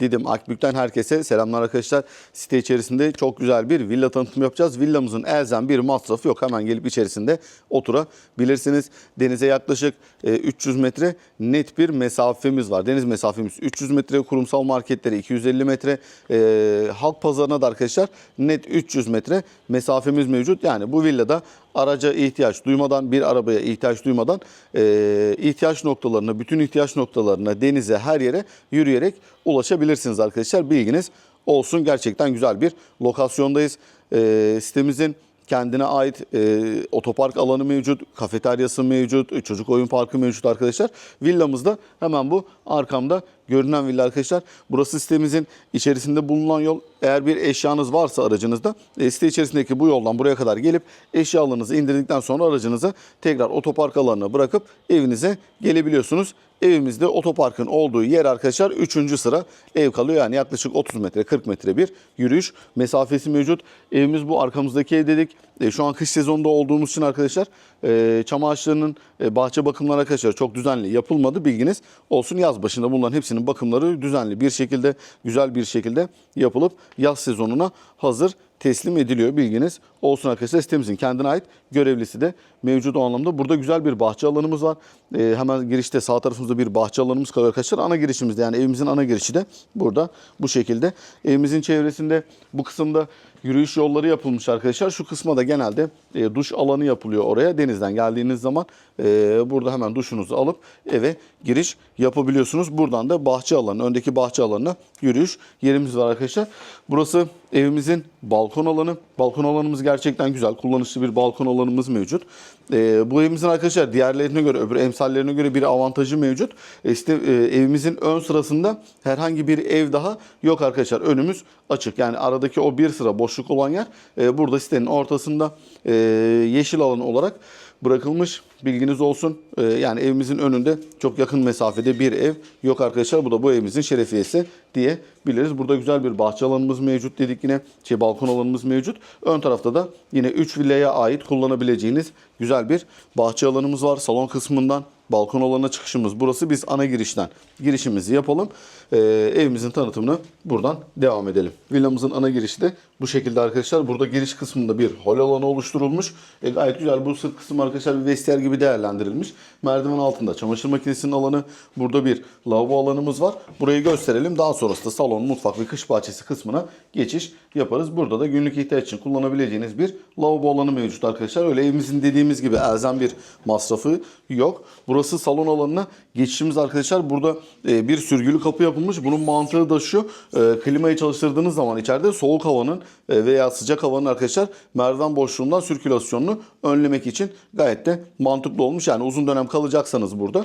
Didim Akbük'ten herkese selamlar arkadaşlar. Site içerisinde çok güzel bir villa tanıtımı yapacağız. Villamızın elzem bir masrafı yok. Hemen gelip içerisinde oturabilirsiniz. Denize yaklaşık e, 300 metre net bir mesafemiz var. Deniz mesafemiz 300 metre, kurumsal marketlere 250 metre, e, halk pazarına da arkadaşlar net 300 metre mesafemiz mevcut. Yani bu villada araca ihtiyaç duymadan, bir arabaya ihtiyaç duymadan e, ihtiyaç noktalarına, bütün ihtiyaç noktalarına, denize, her yere yürüyerek ulaşabilirsiniz arkadaşlar. Bilginiz olsun. Gerçekten güzel bir lokasyondayız. E, sitemizin kendine ait e, otopark alanı mevcut, kafeteryası mevcut, çocuk oyun parkı mevcut arkadaşlar. Villamızda hemen bu arkamda görünen villa arkadaşlar. Burası sitemizin içerisinde bulunan yol. Eğer bir eşyanız varsa aracınızda e, site içerisindeki bu yoldan buraya kadar gelip eşyalarınızı indirdikten sonra aracınızı tekrar otopark alanına bırakıp evinize gelebiliyorsunuz. Evimizde otoparkın olduğu yer arkadaşlar 3. sıra ev kalıyor. Yani yaklaşık 30 metre 40 metre bir yürüyüş mesafesi mevcut. Evimiz bu arkamızdaki ev dedik. E, şu an kış sezonunda olduğumuz için arkadaşlar e, çam ağaçlarının e, bahçe bakımları arkadaşlar çok düzenli yapılmadı. Bilginiz olsun yaz başında bunların hepsinin bakımları düzenli bir şekilde güzel bir şekilde yapılıp yaz sezonuna hazır teslim ediliyor bilginiz olsun arkadaşlar. Sitemizin kendine ait görevlisi de mevcut o anlamda. Burada güzel bir bahçe alanımız var. Ee, hemen girişte sağ tarafımızda bir bahçe alanımız kalıyor arkadaşlar. Ana girişimizde yani evimizin ana girişi de burada bu şekilde. Evimizin çevresinde bu kısımda yürüyüş yolları yapılmış arkadaşlar. Şu kısma da genelde e, duş alanı yapılıyor oraya. Denizden geldiğiniz zaman e, burada hemen duşunuzu alıp eve giriş yapabiliyorsunuz. Buradan da bahçe alanı, öndeki bahçe alanına yürüyüş yerimiz var arkadaşlar. Burası evimizin balkon alanı. Balkon alanımız gerçekten güzel. Kullanışlı bir balkon alanımız mevcut. E, bu evimizin arkadaşlar diğerlerine göre, öbür emsallerine göre bir avantajı mevcut. E, işte, e, evimizin ön sırasında herhangi bir ev daha yok arkadaşlar. Önümüz açık. Yani aradaki o bir sıra boşluk olan yer e, burada sitenin ortasında e, yeşil alan olarak bırakılmış. Bilginiz olsun. E, yani evimizin önünde çok yakın mesafede bir ev yok arkadaşlar. Bu da bu evimizin şerefiyesi diyebiliriz. Burada güzel bir bahçe alanımız mevcut dedik yine. Şey, balkon alanımız mevcut. Ön tarafta da yine 3 villaya ait kullanabileceğiniz güzel bir bahçe alanımız var. Salon kısmından balkon alanına çıkışımız burası. Biz ana girişten girişimizi yapalım. Ee, evimizin tanıtımını buradan devam edelim. Villamızın ana girişi de bu şekilde arkadaşlar. Burada giriş kısmında bir hol alanı oluşturulmuş. E, gayet güzel. Bu sırt kısım arkadaşlar bir vestiyer gibi değerlendirilmiş. Merdiven altında çamaşır makinesinin alanı. Burada bir lavabo alanımız var. Burayı gösterelim. Daha sonrasında salon, mutfak ve kış bahçesi kısmına geçiş yaparız. Burada da günlük ihtiyaç için kullanabileceğiniz bir lavabo alanı mevcut arkadaşlar. Öyle evimizin dediğimiz gibi elzem bir masrafı yok. Burası salon alanına geçişimiz arkadaşlar. Burada e, bir sürgülü kapı yapılmış. Bunun mantığı da şu. E, klimayı çalıştırdığınız zaman içeride soğuk havanın e, veya sıcak havanın arkadaşlar merdiven boşluğundan sirkülasyonunu önlemek için gayet de mantıklı olmuş. Yani uzun dönem kalacaksanız burada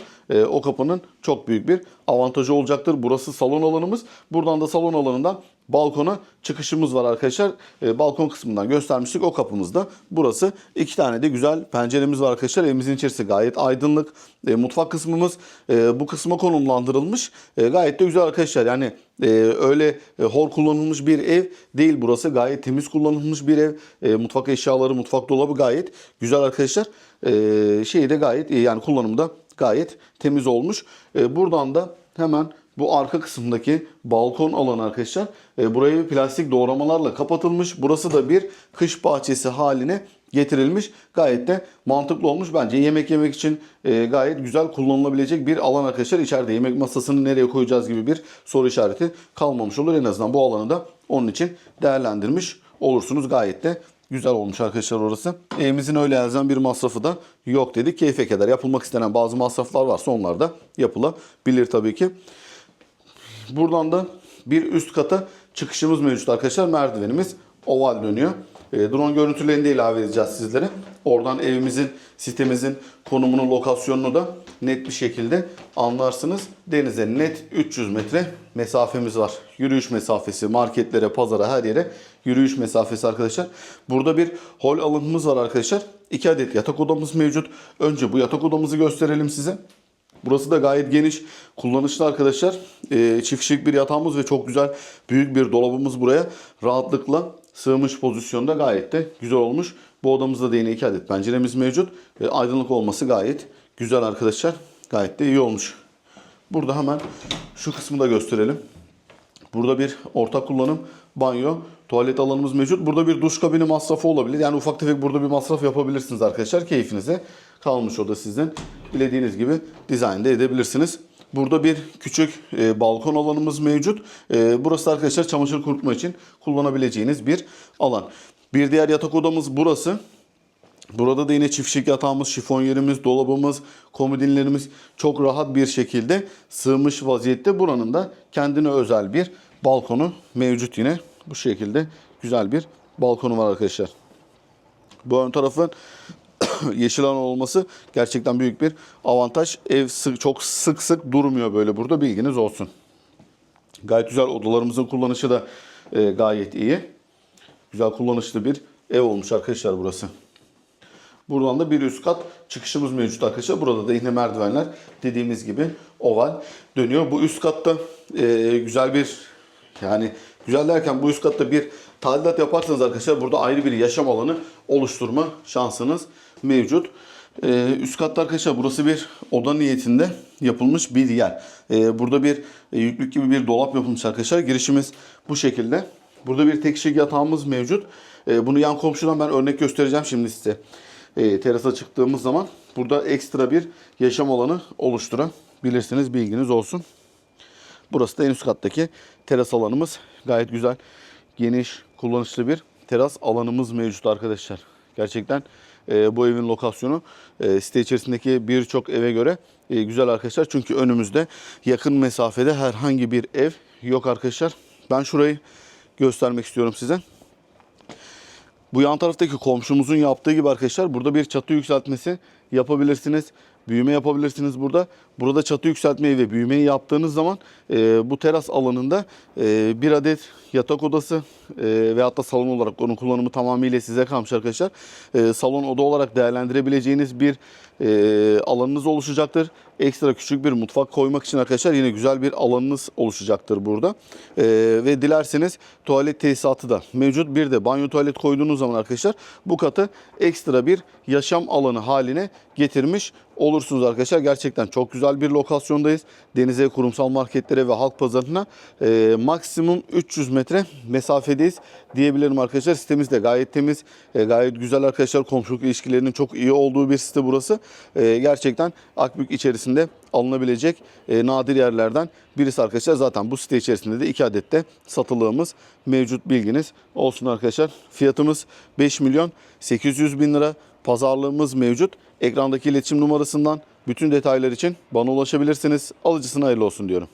o kapının çok büyük bir avantajı olacaktır. Burası salon alanımız. Buradan da salon alanından balkona çıkışımız var arkadaşlar. E, balkon kısmından göstermiştik o kapımızda. Burası iki tane de güzel penceremiz var arkadaşlar. Evimizin içerisi gayet aydınlık. E, mutfak kısmımız e, bu kısma konumlandırılmış. E, gayet de güzel arkadaşlar. Yani e, öyle e, hor kullanılmış bir ev değil burası. Gayet temiz kullanılmış bir ev. E, mutfak eşyaları, mutfak dolabı gayet güzel arkadaşlar. E, şeyi de gayet yani kullanımda gayet temiz olmuş. E, buradan da hemen bu arka kısımdaki balkon alanı arkadaşlar. E, burayı plastik doğramalarla kapatılmış. Burası da bir kış bahçesi haline getirilmiş. Gayet de mantıklı olmuş. Bence yemek yemek için e, gayet güzel kullanılabilecek bir alan arkadaşlar. İçeride yemek masasını nereye koyacağız gibi bir soru işareti kalmamış olur. En azından bu alanı da onun için değerlendirmiş olursunuz. Gayet de güzel olmuş arkadaşlar orası. Evimizin öyle elzem bir masrafı da yok dedik. Keyfe kadar yapılmak istenen bazı masraflar varsa onlar da yapılabilir tabii ki. Buradan da bir üst kata çıkışımız mevcut arkadaşlar. Merdivenimiz oval dönüyor. E, drone görüntülerini de ilave edeceğiz sizlere. Oradan evimizin, sitemizin konumunu, lokasyonunu da net bir şekilde anlarsınız. Denize net 300 metre mesafemiz var. Yürüyüş mesafesi, marketlere, pazara her yere yürüyüş mesafesi arkadaşlar. Burada bir hol alanımız var arkadaşlar. 2 adet yatak odamız mevcut. Önce bu yatak odamızı gösterelim size. Burası da gayet geniş, kullanışlı arkadaşlar. Ee, çift kişilik bir yatağımız ve çok güzel büyük bir dolabımız buraya rahatlıkla sığmış pozisyonda gayet de güzel olmuş. Bu odamızda da yine iki adet penceremiz mevcut. Ee, aydınlık olması gayet güzel arkadaşlar. Gayet de iyi olmuş. Burada hemen şu kısmı da gösterelim. Burada bir ortak kullanım banyo, tuvalet alanımız mevcut. Burada bir duş kabini masrafı olabilir. Yani ufak tefek burada bir masraf yapabilirsiniz arkadaşlar. Keyfinize kalmış o da sizin. Dilediğiniz gibi dizayn da edebilirsiniz. Burada bir küçük e, balkon alanımız mevcut. E, burası arkadaşlar çamaşır kurutma için kullanabileceğiniz bir alan. Bir diğer yatak odamız burası. Burada da yine çiftlik yatağımız, şifon yerimiz, dolabımız, komodinlerimiz çok rahat bir şekilde sığmış vaziyette. Buranın da kendine özel bir balkonu mevcut yine. Bu şekilde güzel bir balkonu var arkadaşlar. Bu ön tarafın yeşil alan olması gerçekten büyük bir avantaj. Ev sık, çok sık sık durmuyor böyle burada bilginiz olsun. Gayet güzel odalarımızın kullanışı da e, gayet iyi. Güzel kullanışlı bir ev olmuş arkadaşlar burası. Buradan da bir üst kat çıkışımız mevcut arkadaşlar. Burada da yine merdivenler dediğimiz gibi oval dönüyor. Bu üst katta e, güzel bir yani güzel derken bu üst katta bir tadilat yaparsanız arkadaşlar burada ayrı bir yaşam alanı oluşturma şansınız mevcut. E, üst katta arkadaşlar burası bir oda niyetinde yapılmış bir yer. E, burada bir e, yüklük gibi bir dolap yapılmış arkadaşlar. Girişimiz bu şekilde. Burada bir tek kişilik yatağımız mevcut. E, bunu yan komşudan ben örnek göstereceğim şimdi size e, terasa çıktığımız zaman burada ekstra bir yaşam alanı oluşturabilirsiniz. Bilginiz olsun. Burası da en üst kattaki teras alanımız. Gayet güzel, geniş, kullanışlı bir teras alanımız mevcut arkadaşlar. Gerçekten e, bu evin lokasyonu e, site içerisindeki birçok eve göre e, güzel arkadaşlar. Çünkü önümüzde yakın mesafede herhangi bir ev yok arkadaşlar. Ben şurayı göstermek istiyorum size. Bu yan taraftaki komşumuzun yaptığı gibi arkadaşlar burada bir çatı yükseltmesi yapabilirsiniz. Büyüme yapabilirsiniz burada. Burada çatı yükseltmeyi ve büyümeyi yaptığınız zaman e, bu teras alanında e, bir adet yatak odası e, veyahut da salon olarak onun kullanımı tamamıyla size kalmış arkadaşlar. E, salon oda olarak değerlendirebileceğiniz bir e, alanınız oluşacaktır. Ekstra küçük bir mutfak koymak için arkadaşlar yine güzel bir alanınız oluşacaktır burada. E, ve dilerseniz tuvalet tesisatı da mevcut. Bir de banyo tuvalet koyduğunuz zaman arkadaşlar bu katı ekstra bir yaşam alanı haline getirmiş olursunuz arkadaşlar. Gerçekten çok güzel bir lokasyondayız. Denize, kurumsal marketlere ve halk pazarına e, maksimum 300 metre mesafedeyiz diyebilirim arkadaşlar. Sitemiz de gayet temiz, e, gayet güzel arkadaşlar. Komşuluk ilişkilerinin çok iyi olduğu bir site burası. E, gerçekten Akbük içerisinde alınabilecek e, nadir yerlerden birisi arkadaşlar. Zaten bu site içerisinde de 2 adet de satılığımız mevcut bilginiz olsun arkadaşlar. Fiyatımız 5 milyon 800 bin lira. Pazarlığımız mevcut. Ekrandaki iletişim numarasından bütün detaylar için bana ulaşabilirsiniz. Alıcısına hayırlı olsun diyorum.